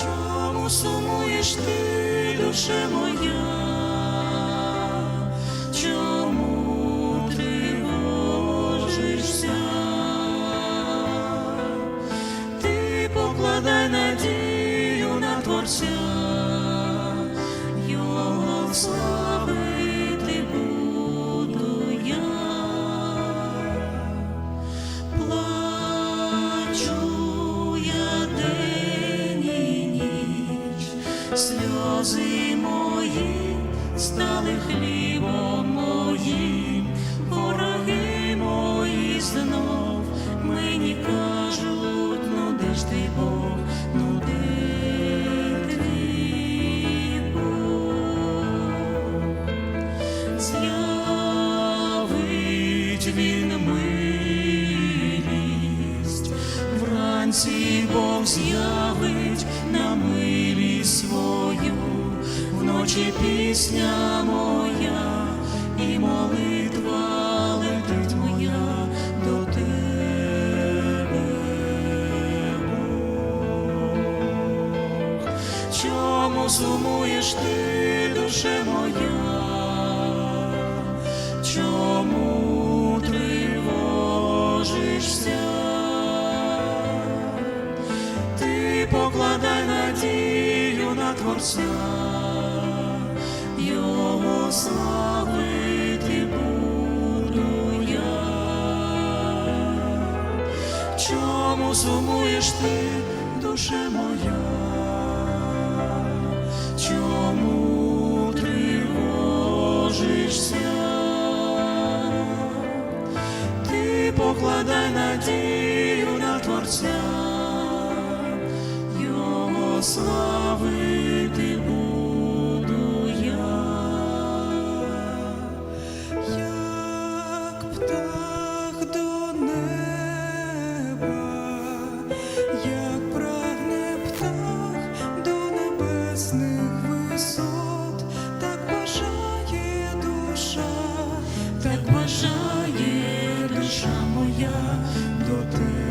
Чому сумуєш ти, душе моя? Стали хлібом моїм, вороги мої знов мені кажуть, ну де ж ти Бог, ну де з'явить він милість, вранці Бог з'явить на милість вночі пісня моя і молитва летить моя до тебе. Бог. Чому сумуєш ти, душе моя? Чому тривожишся? Ти покладай надію на Творця, славити буду я. Чому сумуєш ти, душе моя? Чому тривожишся? Ти покладай надію на Творця, Його славити так бажає душа, так бажає душа моя до тебе.